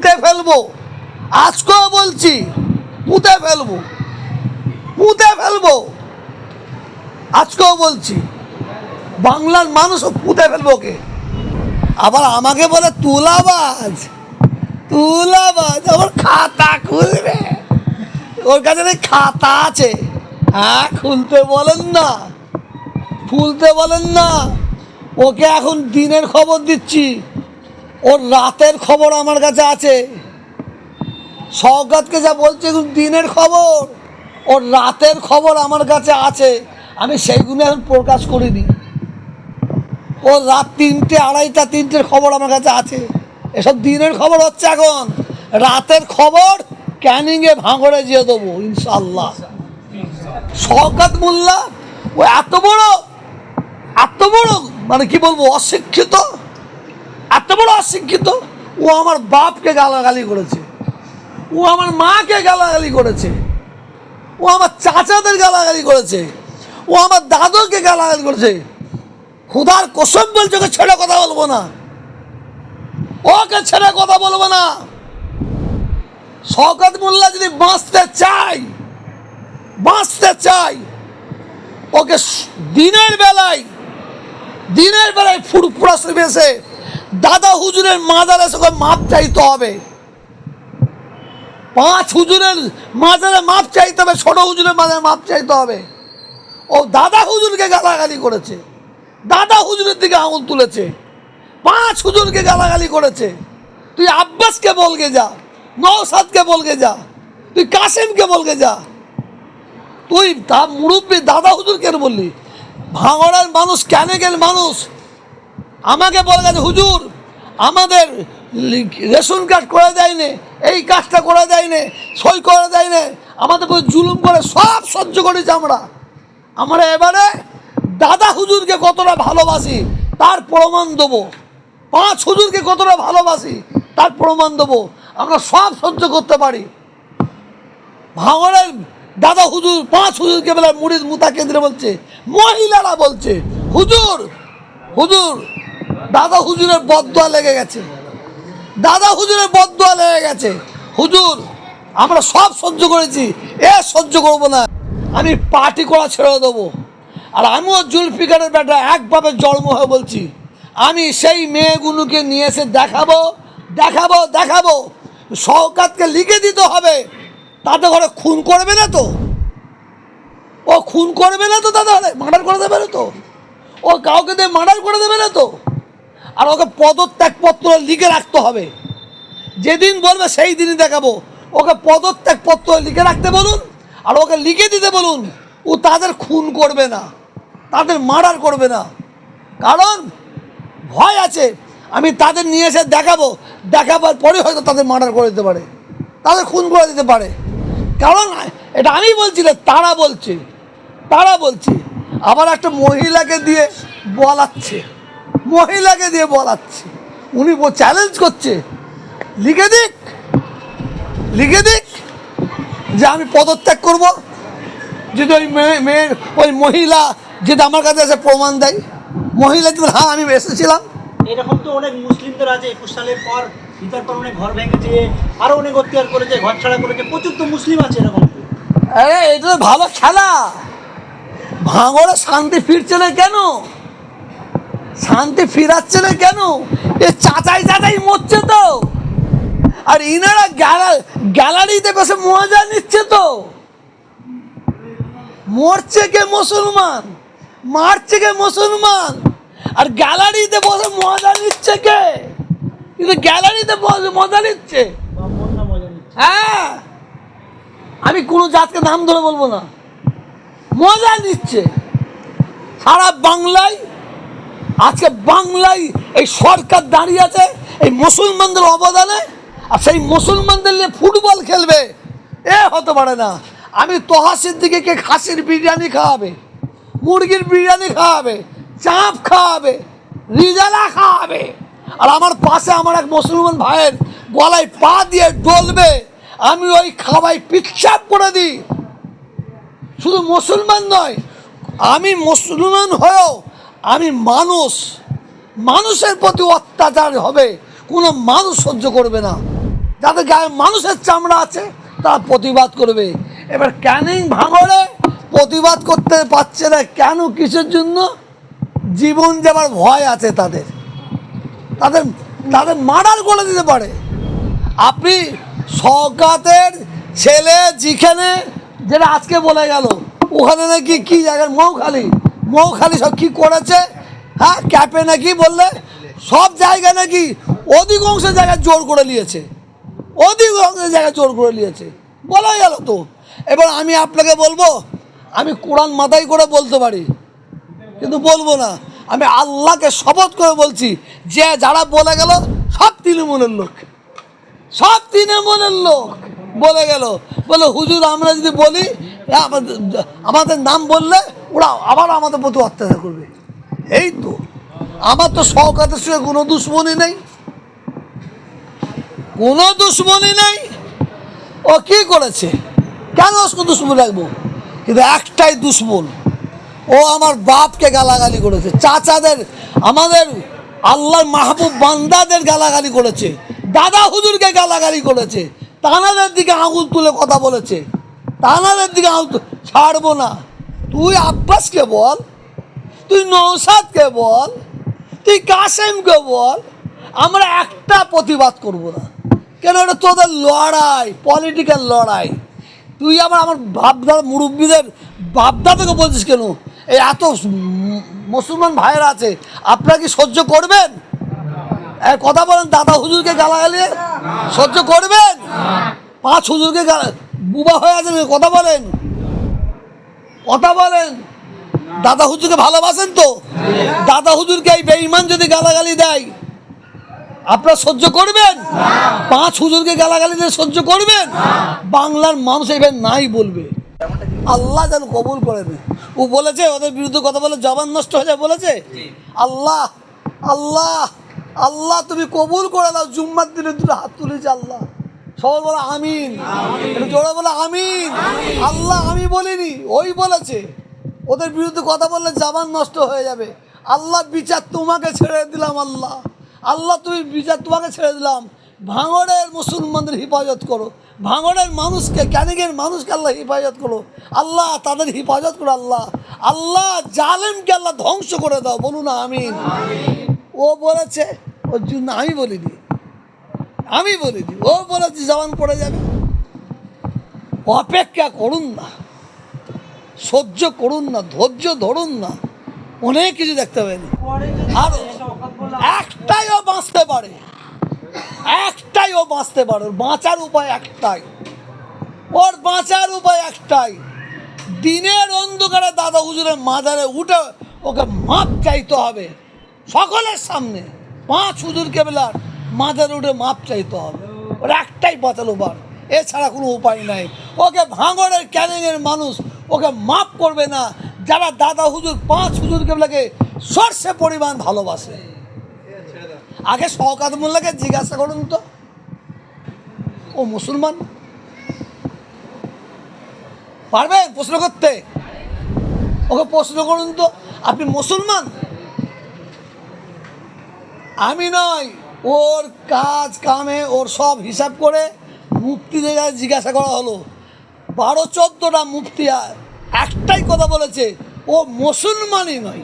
পুঁতে ফেলব। আজকেও বলছি, পুঁতে ফেলব। পুঁতে ফেলব। আজকেও বলছি, বাংলার মানুষও পুঁতে ফেলব ওকে। আবার আমাকে বলে, তুলাবাজ তুলাবাজ, আমার খাতা খুলবে। ওর কাছে খাতা আছে। হ্যাঁ খুলতে বলেন না। খুলতে বলেন না। ওকে এখন দিনের খবর দিচ্ছি। ওর রাতের খবর আমার কাছে আছে। সৌগাতকে যা বলছে দিনের খবর। ওর রাতের খবর আমার কাছে আছে। আমি সেইগুলো এখন প্রকাশ করিনি। ওর রাত তিনটে, আড়াইটা, তিনটের খবর আমার কাছে আছে। এসব দিনের খবর হচ্ছে এখন। রাতের খবর ক্যানিংয়ে ভাঙড়ে দিয়ে দেবো ইনশাল্লাহ শওকাত মোল্লা, ও এত বড় এত বড় মানে কি বলব, অশিক্ষিত। বড় অশিক্ষিত। ও আমার বাপকে গালাগালি করেছে। ও আমার মাকে গালাগালি করেছে। ও আমার চাচাদের গালাগালি করেছে। ও আমার দাদুকে গালাগালি করেছে। খুদার কসম বলছে, ওকে ছেড়ে কথা বলব না। ওকে ছেড়ে কথা বলব না। শওকত মোল্লা যদি বাঁচতে চাই বাঁচতে চাই ওকে দিনের বেলায় দিনের বেলায় ফুরফুরা এসে দাদা হুজুরের মাদারে ওকে মাপ চাইতে হবে। পাঁচ হুজুরের মাজারে মাপ চাইতে হবে ছোট হুজুরের মাজারে মাপ চাইতে হবে। ও দাদা হুজুরকে গালাগালি করেছে, দাদা হুজুরের দিকে আঙুল তুলেছে, পাঁচ হুজুরকে গালাগালি করেছে। তুই আব্বাসকে বলগে যা নৌসাদকে বলগে যা, তুই কাসিমকে বলগে যা। তুই তা মুরব্বী দাদা হুজুর কেন বললি, ভাঙড়ের মানুষ গেল মানুষ আমাকে বলে গেছে হুজুর, আমাদের রেশন কার্ড করে দেয়নি এই কাজটা করে দেয়নি সই করে দেয়নি আমাদের উপর জুলুম করে সব সহ্য করেছি আমরা। আমরা এবারে দাদা হুজুরকে কতটা ভালোবাসি, তার প্রমাণ দেবো। পাঁচ হুজুরকে কতটা ভালোবাসি, তার প্রমাণ দেবো। আমরা সব সহ্য করতে পারি। ভাঙড়ের দাদা হুজুর, পাঁচ হুজুরকে বেলা মুড়িদ মুতা কেন্দ্রে বলছে, মহিলারা বলছে, হুজুর হুজুর দাদা হুজুরের বদয়া লেগে গেছে। দাদা হুজুরের বদয়া লেগে গেছে। হুজুর, আমরা সব সহ্য করেছি, এ সহ্য করব না। আমি পার্টি করা ছেড়ে দেবো। আর আমিও জুলফিকারের ব্যাটা একভাবে জন্ম হয়ে বলছি, আমি সেই মেয়েগুলোকে নিয়ে এসে দেখাবো দেখাবো দেখাবো। শওকাতকে লিখে দিতে হবে। তাতে ঘরে খুন করবে না তো। ও খুন করবে না তো দাদা, মার্ডার করে দেবে না তো। ও কাউকে দিয়ে মার্ডার করে দেবে না তো। আর ওকে পদত্যাগপত্র লিখে রাখতে হবে। যেদিন বলবে সেই দিনই দেখাবো। ওকে পদত্যাগপত্র লিখে রাখতে বলুন আর ওকে লিখে দিতে বলুন, ও তাদের খুন করবে না, তাদের মার্ডার করবে না। কারণ ভয় আছে, আমি তাদের নিয়ে এসে দেখাবো, দেখাবার পরে হয়তো তাদের মার্ডার করে দিতে পারে, তাদের খুন করে দিতে পারে। কারণ এটা আমি বলছি না, তারা বলছে তারা বলছে। আবার একটা মহিলাকে দিয়ে বলাচ্ছে। মহিলাকে দিয়ে বলাচ্ছে। উনি চ্যালেঞ্জ করছে। লিখে দিক। লিখে দিক যে আমি পদত্যাগ করব। যদি ওই মেয়ে মেয়ের ওই মহিলা যদি আমার কাছে এসে প্রমাণ দেয়। মহিলা যদি হ্যাঁ আমি এসেছিলাম। এরকম তো অনেক মুসলিমদের আছে। একুশ সালের পর অনেক ঘর ভেঙেছে। আরও অনেক অত্যাচার করেছে ঘর ছাড়া করেছে। প্রচুর তো মুসলিম আছে এরকম। আরে এটা ভালো খেলা। ভাঙড়ে শান্তি ফিরছে না কেন? শান্তি ফিরাচ্ছে না কেন? এ চাচাই চাচাই মরছে তো। আর ইনারা গ্যালা- গ্যালারিতে বসে মজা নিচ্ছে তো। মরছে কে মুসলমান? মারছে কে মুসলমান? আর গ্যালারিতে বসে মজা নিচ্ছে কে? কিন্তু গ্যালারিতে বসে মজা নিচ্ছে? হ্যাঁ। আমি কোনো জাতকে নাম ধরে বলব না। মজা নিচ্ছে। সারা বাংলায় আজকে বাংলায় এই সরকার দাঁড়িয়ে আছে, এই মুসলমানদের অবদানে, আর সেই মুসলমানদের নিয়ে ফুটবল খেলবে। এ হতে পারে না। আমি তহাসির দিকে কে খাসির বিরিয়ানি খাওয়াবে, মুরগির বিরিয়ানি খাওয়াবে, চাপ খাওয়াবে রিজালা খাওয়াবে। আর আমার পাশে আমার এক মুসলমান ভাইয়ের গলায় পা দিয়ে ডলবে, আমি ওই খাওয়াই পিচ্ছাপ করে দিই। শুধু মুসলমান নয়, আমি মুসলমান হয়েও আমি মানুষ, মানুষের প্রতি অত্যাচার হবে, কোনো মানুষ সহ্য করবে না। যাদের গায়ে মানুষের চামড়া আছে, তারা প্রতিবাদ করবে। এবার ক্যানিং ভাঙড়ে প্রতিবাদ করতে পারছে না কেন, কিসের জন্য? জীবন যাবার ভয় আছে তাদের। তাদের তাদের মার্ডার করে দিতে পারে। আপনি সকাতের ছেলে যেখানে, যেটা আজকে বলে গেল, ওখানে নাকি কি জায়গায় মৌখালি? মৌখালি সব কি করেছে? হ্যাঁ ক্যাপে নাকি বললে? সব জায়গা নাকি অধিকাংশ জায়গায় জোর করে নিয়েছে। অধিকাংশ জায়গায় জোর করে নিয়েছে। বলা গেল তো। এবার আমি আপনাকে বলব, আমি কোরআন মাথায় করে বলতে পারি, কিন্তু বলব না। আমি আল্লাহকে শপথ করে বলছি, যে যারা বলে গেল, সব তৃণমূলের লোক। সব তৃণমূলের লোক বলে গেল। বলে, হুজুর, আমরা যদি বলি আমাদের নাম বললে ওরা আবার আমাদের প্রতি অত্যাচার করবে। এই তো। আমার তো শওকাতের সঙ্গে কোনো দুশ্মনী নেই। কোনো দুশ্মনী নেই। ও কি করেছে? কেন ওকে দুশ্মন রাখব? কিন্তু একটাই দুশ্মন। ও আমার বাপকে গালাগালি করেছে। চাচাদের, আমাদের আল্লাহর মাহবুব বান্দাদের গালাগালি করেছে। দাদা হুজুরকে গালাগালি করেছে। তানাদের দিকে আঙুল তুলে কথা বলেছে। তানাদের দিকে তু- ছাড়বো না। তুই আব্বাসকে বল, তুই নৌসাদকে বল, তুই কাসেমকে বল, আমরা একটা প্রতিবাদ করব না। কেন এটা তোদের লড়াই পলিটিক্যাল লড়াই। তুই আবার আমার বাপদাদা মুরব্বীদের বাপদাদাকে বলছিস কেন? এই এত মুসলমান ভাইয়েরা আছে, আপনারা কি সহ্য করবেন? কথা বলেন, দাদা হুজুরকে গালাগালি সহ্য করবেন? পাঁচ হুজুরকে গালা বুবা হয়ে আছেন কথা বলেন। কথা বলেন। দাদা হুজুরকে ভালোবাসেন তো? দাদা হুজুরকে এই বেঈমান যদি গালাগালি দেয়, আপনারা সহ্য করবেন? পাঁচ হুজুরকে গালাগালি দিয়ে সহ্য করবেন? বাংলার মানুষ এবার নাই বলবে। আল্লাহ যেন কবুল করে নেয়। ও বলেছে, ওদের বিরুদ্ধে কথা বলে জবান নষ্ট হয়ে যায়, বলেছে? আল্লাহ আল্লাহ আল্লাহ, তুমি কবুল করে দাও জুম্মার দিনে দুটো হাত তুলেছে আল্লাহ। সবাই বলে আমিন। জোরে বলে আমিন। আল্লাহ আমি বলিনি, ওই বলেছে। ওদের বিরুদ্ধে কথা বললে জাবান নষ্ট হয়ে যাবে। আল্লাহ বিচার তোমাকে ছেড়ে দিলাম, আল্লাহ। আল্লাহ, তুমি বিচার তোমাকে ছেড়ে দিলাম। ভাঙড়ের মুসলমানদের হেফাজত করো। ভাঙড়ের মানুষকে ক্যানিংয়ের মানুষকে আল্লাহ হেফাজত করো। আল্লাহ, তাদের হেফাজত করো, আল্লাহ। আল্লাহ, জালেমকে আল্লাহ ধ্বংস করে দাও। বলুন আমিন। ও বলেছে, ওর জন্য আমি বলিনি। আমি বলিনি ও বলেছে জবান পড়ে যাবে। অপেক্ষা করুন না। সহ্য করুন না, ধৈর্য ধরুন না। অনেক কিছু দেখতে পাবেন আর একটাই ও বাঁচতে পারে। একটাই ও বাঁচতে পারে। বাঁচার উপায় একটাই। ওর বাঁচার উপায় একটাই। দিনের অন্ধকারে দাদা হুজুরের মাজারে উঠে ওকে মাপ চাইতে হবে। সকলের সামনে। পাঁচ হুজুর কেবলার। মাজারে উঠে মাপ চাইতে হবে। ওর একটাই বাঁচালো বার এছাড়া কোনো উপায় নাই। ওকে ভাঙড়ের ক্যানিংয়ের মানুষ ওকে মাপ করবে না। যারা দাদা হুজুর, পাঁচ হুজুর লাগে সর্ষে পরিমাণ ভালোবাসে। আগে শওকাত মোল্লাকে জিজ্ঞাসা করুন তো। ও মুসলমান? পারবেন প্রশ্ন করতে? ওকে প্রশ্ন করুন তো। আপনি মুসলমান? আমি নয়। ওর কাজ, কামে ওর সব হিসাব করে মুক্তিদের কাছে জিজ্ঞাসা করা হলো। বারো চোদ্দোটা মুক্তি আর। একটাই কথা বলেছে, ও মুসলমানই নয়।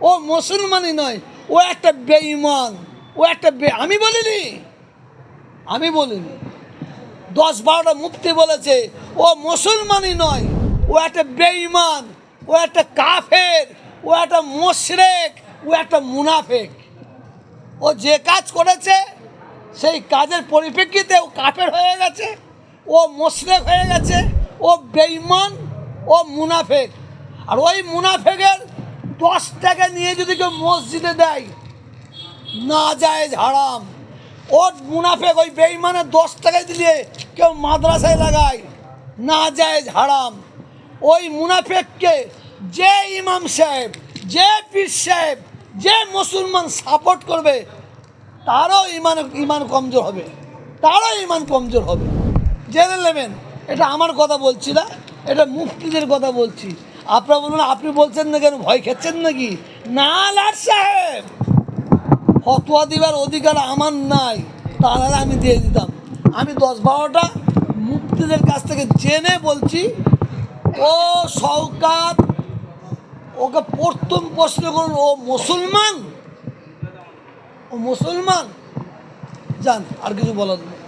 ও মুসলমানই নয়, ও একটা বেঈমান, ও একটা বে, আমি বলিনি আমি বলিনি। দশ বারোটা মুক্তি বলেছে, ও মুসলমানই নয়, ও একটা বেঈমান, ও একটা কাফের, ও একটা মোশরেক, ও একটা মুনাফেক। ও যে কাজ করেছে, সেই কাজের পরিপ্রেক্ষিতে ও কাফের হয়ে গেছে, ও মোশরেক হয়ে গেছে, ও বেইমান ও মুনাফেক। আর ওই মুনাফেকের দশ টাকা নিয়ে যদি কেউ মসজিদে দেয় না যায় হারাম। ওর মুনাফেক ওই বেইমানের দশ টাকায় দিলে কেউ মাদ্রাসায় লাগায় না যায় হারাম। ওই মুনাফেককে যে ইমাম সাহেব, যে পীর সাহেব যে মুসলমান সাপোর্ট করবে, তারও ইমান ইমান কমজোর হবে। তারও ইমান কমজোর হবে। জেনে নেবেন, এটা আমার কথা বলছি না, এটা মুক্তিদের কথা বলছি। আপনারা বলুন, আপনি বলছেন না কেন, ভয় খেচ্ছেন নাকি? না, লাট সাহেব! ফতোয়া দিবার অধিকার আমার নাই, তাহলে আমি দিয়ে দিতাম। আমি দশ বারোটা মুক্তিদের কাছ থেকে জেনে বলছি, ও সৌকাত ওকে প্রথম প্রশ্ন করুন ও মুসলমান? ও মুসলমান? যান আর কিছু বলার নেই।